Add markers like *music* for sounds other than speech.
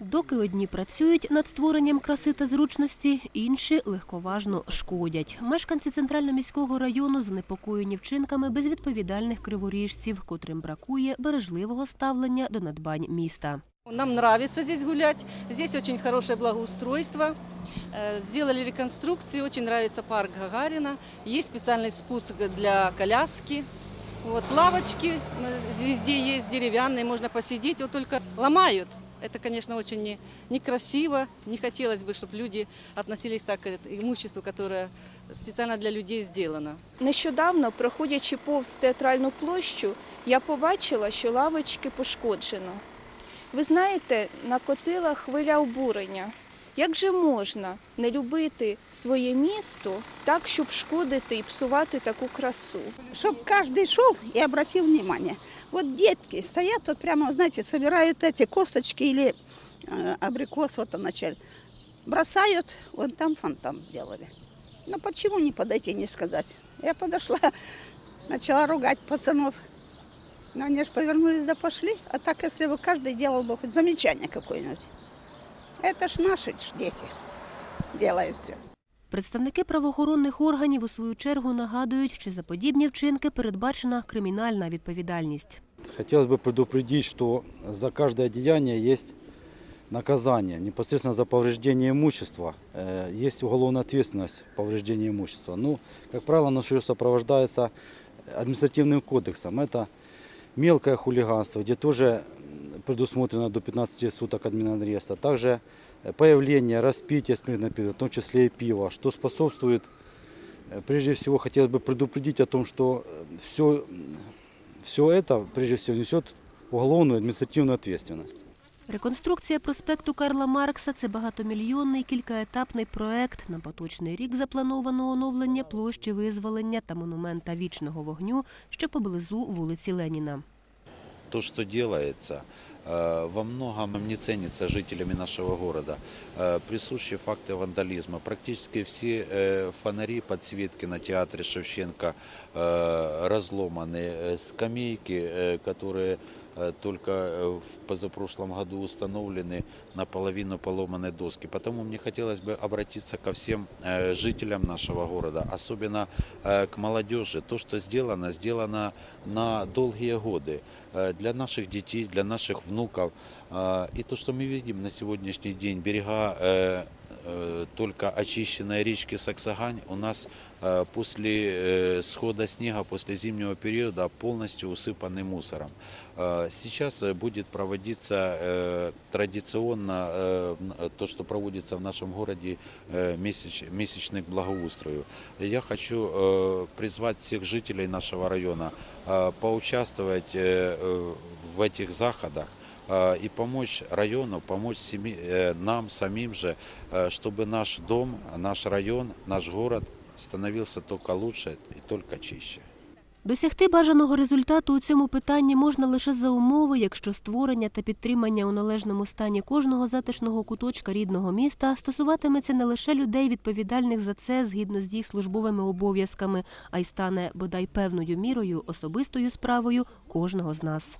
Доки одні працюють над створенням краси та зручності, інші легковажно шкодять. Мешканці центрально-міського району занепокоєні вчинками безвідповідальних криворіжців, котрим бракує бережливого ставлення до надбань міста. Нам нравится здесь гулять. Здесь очень хорошее благоустройство. Э, Сделали реконструкцию. Очень нравится парк Гагарина. Есть специальный спуск для коляски. Вот лавочки э, везде есть деревянные, можно посидеть. Вот только ломают. Это, конечно, очень не- некрасиво. Не хотелось бы, чтобы люди относились так к имуществу, которое специально для людей сделано. Нещодавно, проходячи повз театральну площу, я побачила, що лавочки пошкоджено. Ви знаєте, накотила хвиля обурення. Як же можна не любити своє місто так, щоб шкодити і псувати таку красу? Чтоб каждый шел и обратил внимание. Вот детки стоят тут прямо, знаете, собирают эти косточки или э, абрикос вот вначале. Бросают, вот там фонтан сделали. Ну почему не подойти, не сказать? Я подошла, *laughs* начала ругать пацанов. Но они же повернулись да пошли. А так, если бы каждый делал бы хоть замечание какое-нибудь. Это ж наши ж дети делают все. Представники правоохоронних органів у свою чергу нагадують, що за подібні вчинки передбачена кримінальна відповідальність. Хотелось бы предупредить, что за каждое деяние есть наказание. Непосредственно за повреждение имущества э, есть уголовная ответственность повреждения имущества. Ну, как правило, оно еще сопровождается административным кодексом. Это мелкое хулиганство, где тоже м, предусмотрено до 15 суток админареста. Также э, появление, распитие спиртных напитков, в том числе и пива, что способствует, э, прежде всего, хотелось бы предупредить о том, что все, все это, прежде всего, несет уголовную административную ответственность. Реконструкція проспекту Карла Маркса це багатомільйонний кількаетапний проект. На поточний рік заплановано оновлення площі визволення та монумента вічного вогню, що поблизу вулиці Леніна. то, что делается, э, во многом не ценится жителями нашего города. Э, Присущи факты вандализма. Практически все э, фонари, подсветки на театре Шевченко э, разломаны, Э, скамейки, э, которые э, только э, в позапрошлом году установлены, наполовину поломаны доски. Потому мне хотелось бы обратиться ко всем э, жителям нашего города, особенно э, к молодежи. То, что сделано, сделано на долгие годы э, для наших детей, для наших внуков. Э, И то, что мы видим на сегодняшний день, берега э, э, только очищенной речки Саксагань у нас э, после э, схода снега, после зимнего периода полностью усыпаны мусором. Э, Сейчас э, будет проводиться э, традиционно э, в н- э, то, что проводится в нашем городе э, месяч, месячных благоустрою. Я хочу э, призвать всех жителей нашего района э, поучаствовать э, э, в этих заходах э, и помочь району, помочь семи- э, нам самим же, э, чтобы наш дом, наш район, наш город становился только лучше и только чище. Досягти бажаного результату у цьому питанні можна лише за умови, якщо створення та підтримання у належному стані кожного затишного куточка рідного міста стосуватиметься не лише людей, відповідальних за це згідно з їх службовими обов'язками, а й стане бодай певною мірою особистою справою кожного з нас.